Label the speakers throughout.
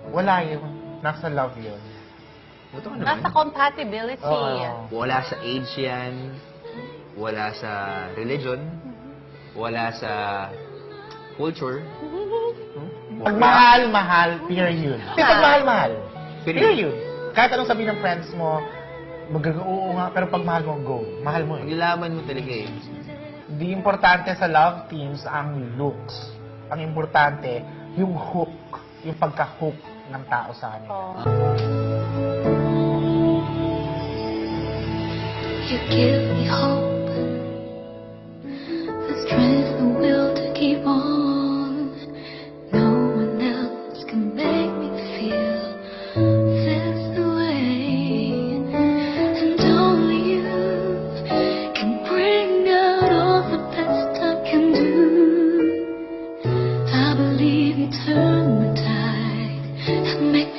Speaker 1: Wala yun. Nasa love yun.
Speaker 2: Buto ka
Speaker 3: Nasa
Speaker 2: naman.
Speaker 3: compatibility.
Speaker 1: Oo.
Speaker 2: Wala sa age yan. Wala sa religion. Wala sa culture.
Speaker 1: Pag mahal, mahal, period. Hindi, pag mahal, mahal.
Speaker 2: Period.
Speaker 1: Period. Kahit anong sabihin ng friends mo, magaga oo nga, pero pag mahal mo, go. Mahal mo eh.
Speaker 2: Maglalaman mo talaga eh.
Speaker 1: Hindi importante sa love teams ang looks. Ang importante, yung hook, yung pagka-hook ng tao sa kanila.
Speaker 3: Oo.
Speaker 4: You give me hope, the strength and will to keep on. No one else can make me feel this way, and only you can bring out all the best I can do. I believe you turn the tide and make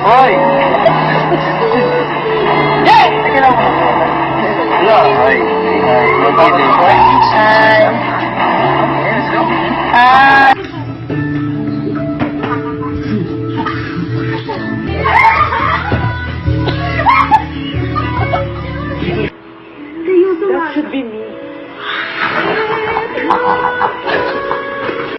Speaker 4: lifetime.
Speaker 5: Hoy! Teka lang. Wala, ay. Ay. Let's go. That should be me.